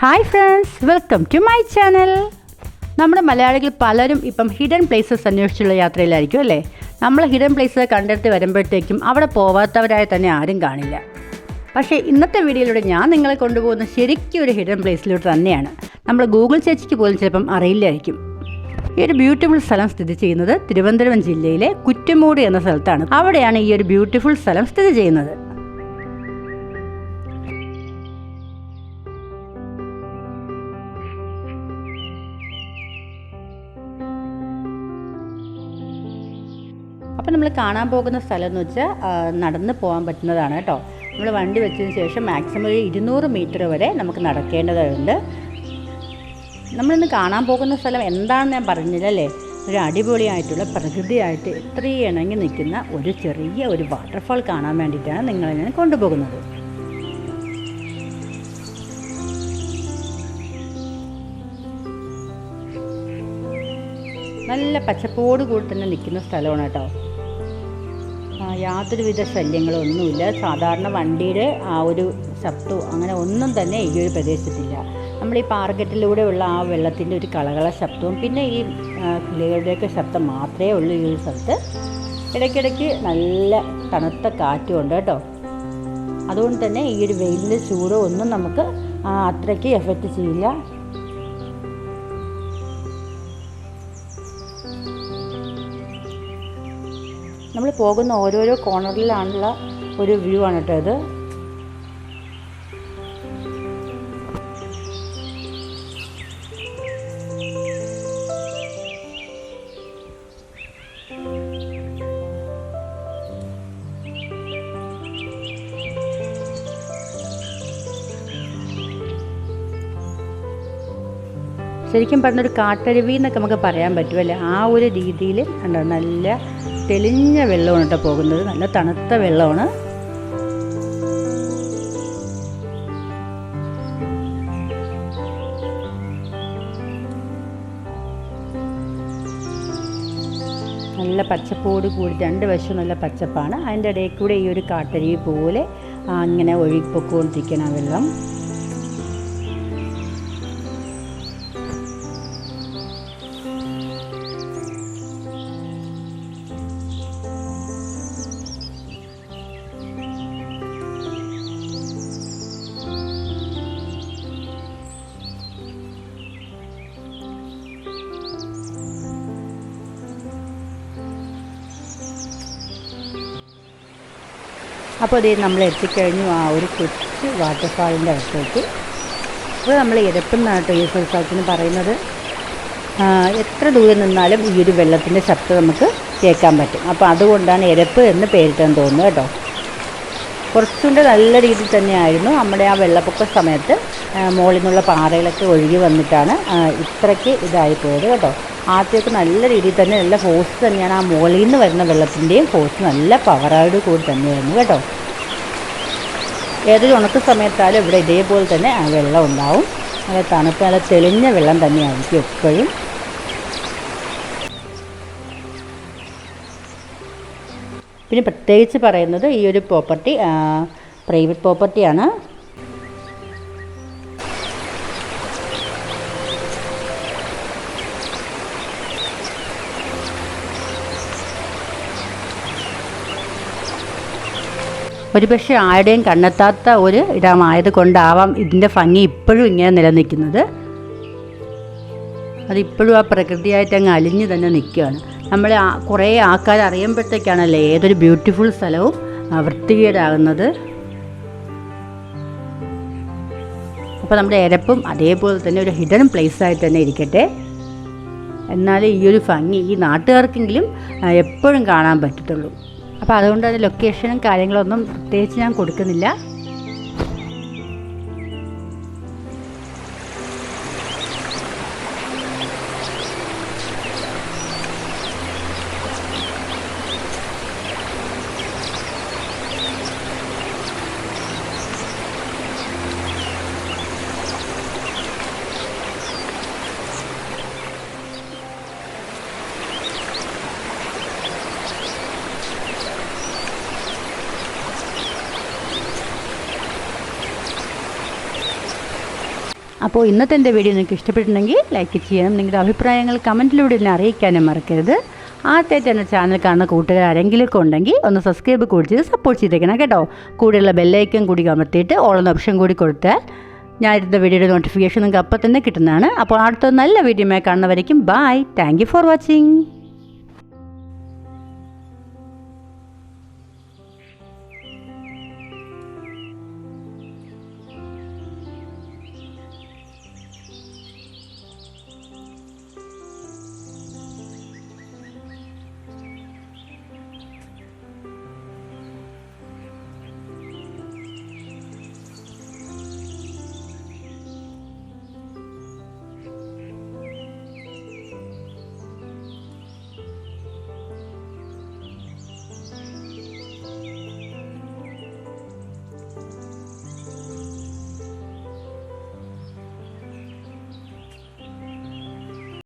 Hi friends welcome to my channel നമ്മുടെ മലയാളികൾ പലരും ഇപ്പം ഹിഡൻ പ്ലേസസ് അന്വേഷിച്ചുള്ള യാത്രയിലായിരിക്കും അല്ലേ? നമ്മൾ ഹിഡൻ പ്ലേസസ് കണ്ടെടുത്ത് വരുമ്പോഴത്തേക്കും അവിടെ പോവാത്തവരായി തന്നെ ആരും കാണില്ല. പക്ഷേ ഇന്നത്തെ വീഡിയോയിലൂടെ ഞാൻ നിങ്ങളെ കൊണ്ടുപോകുന്ന ശരിക്കും ഒരു ഹിഡൻ പ്ലേസിലൂടെ തന്നെയാണ്. നമ്മൾ ഗൂഗിൾ ചേച്ചിക്ക് പോലും ചിലപ്പം അറിയില്ലായിരിക്കും. ഈ ഒരു ബ്യൂട്ടിഫുൾ സ്ഥലം സ്ഥിതി ചെയ്യുന്നത് തിരുവനന്തപുരം ജില്ലയിലെ കുറ്റമൂട് എന്ന സ്ഥലത്താണ്. അവിടെയാണ് ഈ ഒരു ബ്യൂട്ടിഫുൾ സ്ഥലം സ്ഥിതി ചെയ്യുന്നത്. അപ്പോൾ നമ്മൾ കാണാൻ പോകുന്ന സ്ഥലം എന്ന് വെച്ചാൽ നടന്ന് പോകാൻ പറ്റുന്നതാണ് കേട്ടോ. നമ്മൾ വണ്ടി വെച്ചതിന് ശേഷം മാക്സിമം ഒരു ഇരുന്നൂറ് മീറ്റർ വരെ നമുക്ക് നടക്കേണ്ടതുണ്ട്. നമ്മളിന്ന് കാണാൻ പോകുന്ന സ്ഥലം എന്താണെന്ന് ഞാൻ പറഞ്ഞില്ലല്ലേ? ഒരു അടിപൊളിയായിട്ടുള്ള പ്രകൃതിയായിട്ട് ഇത്രയും ഇണങ്ങി നിൽക്കുന്ന ഒരു ചെറിയ ഒരു വാട്ടർഫാൾ കാണാൻ വേണ്ടിയിട്ടാണ് നിങ്ങളെ ഞാൻ കൊണ്ടുപോകുന്നത്. നല്ല പച്ചപ്പോട് കൂടി തന്നെ നിൽക്കുന്ന സ്ഥലമാണ് കേട്ടോ. യാതൊരുവിധ ശല്യങ്ങളും ഒന്നുമില്ല സാധാരണ വണ്ടിയുടെ ആ ഒരു ശബ്ദവും അങ്ങനെ ഒന്നും തന്നെ ഈ ഒരു പ്രദേശത്തില്ല. നമ്മൾ ഈ പാർക്കറ്റിലൂടെയുള്ള ആ വെള്ളത്തിന്റെ ഒരു കളകള ശബ്ദവും പിന്നെ ഈ കിളികളുടെയൊക്കെ ശബ്ദം മാത്രമേ ഉള്ളൂ ഈ ഒരു സ്ഥലത്ത്. ഇടയ്ക്കിടയ്ക്ക് നല്ല തണുത്ത കാറ്റും ഉണ്ട് കേട്ടോ. അതുകൊണ്ട് തന്നെ ഈ ഒരു വെയിലിന്റെ ചൂടോ ഒന്നും നമുക്ക് അത്രയ്ക്ക് എഫക്റ്റ് ചെയ്യില്ല. നമ്മൾ പോകുന്ന ഓരോരോ കോർണറിലാണുള്ള ഒരു വ്യൂ ആണ് കേട്ടോ ഇത്. ശരിക്കും പറഞ്ഞൊരു കാട്ടരുവി എന്നൊക്കെ നമുക്ക് പറയാൻ പറ്റുമല്ലേ ആ ഒരു രീതിയിൽ കണ്ടോ? നല്ല തെളിഞ്ഞ വെള്ളമാണ് കേട്ടോ പോകുന്നത്. നല്ല തണുത്ത വെള്ളമാണ്. നല്ല പച്ചപ്പോട് കൂടി രണ്ട് വശവും നല്ല പച്ചപ്പാണ്. അതിന്റെ ഇടയിൽ കൂടെ ഈ ഒരു കാട്ടരി പോലെ അങ്ങനെ ഒഴുകിപ്പൊക്കൊണ്ടിരിക്കണം വെള്ളം. അപ്പോൾ അതേ നമ്മൾ എത്തിക്കഴിഞ്ഞു ആ ഒരു കൊച്ചു വാട്ടർഫാളിന്റെ അടുത്തേക്ക്. അപ്പോൾ നമ്മൾ ഇരപ്പെന്നാട്ടോ ഈ ഒരു സ്ഥലത്തിന് പറയുന്നത് എത്ര ദൂരെ നിന്നാലും ഈ ഒരു വെള്ളത്തിന്റെ ശബ്ദം നമുക്ക് കേൾക്കാൻ പറ്റും. അപ്പോൾ അതുകൊണ്ടാണ് ഇരപ്പ് എന്ന് പേരിട്ടെന്ന് തോന്നുന്നു കേട്ടോ. കുറച്ചുകൂടെ നല്ല രീതിയിൽ തന്നെയായിരുന്നു നമ്മുടെ ആ വെള്ളപ്പൊക്ക സമയത്ത് മുകളിൽ നിന്നുള്ള പാറകളൊക്കെ ഒഴുകി വന്നിട്ടാണ് ഇത്രയ്ക്ക് ഇതായി പോയത് കേട്ടോ. ആദ്യമൊക്കെ നല്ല രീതിയിൽ തന്നെ നല്ല ഫോഴ്സ് തന്നെയാണ് ആ മുകളിൽ നിന്ന് വരുന്ന വെള്ളത്തിന്റെയും ഫോഴ്സ് നല്ല പവറോട് കൂടി തന്നെയായിരുന്നു കേട്ടോ. ഏതൊരു ഉണക്ക സമയത്താലും ഇവിടെ ഇതേപോലെ തന്നെ വെള്ളം ഉണ്ടാവും. നല്ല തണുപ്പ് നല്ല തെളിഞ്ഞ വെള്ളം തന്നെയായിരിക്കും എപ്പോഴും. പിന്നെ പ്രത്യേകിച്ച് പറയുന്നത് ഈ ഒരു പ്രോപ്പർട്ടി പ്രൈവറ്റ് പ്രോപ്പർട്ടിയാണ് ഒരുപക്ഷെ ആരുടെയും കണ്ടെത്താത്ത ഒരു ഇടമായത് കൊണ്ടാവാം ഇതിന്റെ ഭംഗി ഇപ്പോഴും ഇങ്ങനെ നിലനിൽക്കുന്നത്. അതിപ്പോഴും ആ പ്രകൃതിയായിട്ട് അങ്ങ് അലിഞ്ഞു തന്നെ നിൽക്കുകയാണ്. നമ്മൾ കുറേ ആൾക്കാർ അറിയുമ്പോഴത്തേക്കാണല്ലേ ഏതൊരു ബ്യൂട്ടിഫുൾ സ്ഥലവും വൃത്തികേടാകുന്നത്. അപ്പോൾ നമ്മുടെ എരപ്പും അതേപോലെ തന്നെ ഒരു ഹിഡൻ പ്ലേസ് ആയിട്ട് തന്നെ ഇരിക്കട്ടെ. എന്നാൽ ഈ ഒരു ഭംഗി ഈ നാട്ടുകാർക്കെങ്കിലും എപ്പോഴും കാണാൻ പറ്റത്തുള്ളൂ. അപ്പോൾ അതുകൊണ്ട് അതിന്റെ ലൊക്കേഷനും കാര്യങ്ങളൊന്നും പ്രത്യേകിച്ച് ഞാൻ കൊടുക്കുന്നില്ല. അപ്പോൾ ഇന്നത്തെ എന്റെ വീഡിയോ നിങ്ങൾക്ക് ഇഷ്ടപ്പെട്ടിട്ടുണ്ടെങ്കിൽ ലൈക്ക് ചെയ്യണം. നിങ്ങളുടെ അഭിപ്രായങ്ങൾ കമന്റിലൂടെ എന്നെ അറിയിക്കാനും മറക്കരുത്. ആദ്യമായിട്ട് എന്റെ ചാനൽ കാണുന്ന കൂട്ടുകാർ ആരെങ്കിലുമൊക്കെ ഉണ്ടെങ്കിൽ ഒന്ന് സബ്സ്ക്രൈബ് കൂടി ചെയ്ത് സപ്പോർട്ട് ചെയ്തേക്കണം കേട്ടോ. കൂടെയുള്ള ബെല്ലൈക്കൻ കൂടി അമർത്തിയിട്ട് ഓളെന്ന ഓപ്ഷൻ കൂടി കൊടുത്താൽ ഞാൻ ഇരുന്ന വീഡിയോയുടെ നോട്ടിഫിക്കേഷൻ നിങ്ങൾക്ക് അപ്പം തന്നെ കിട്ടുന്നതാണ്. അപ്പോൾ അടുത്ത നല്ല വീഡിയോ കാണുന്നവരേക്കും ബൈ താങ്ക് ഫോർ വാച്ചിങ്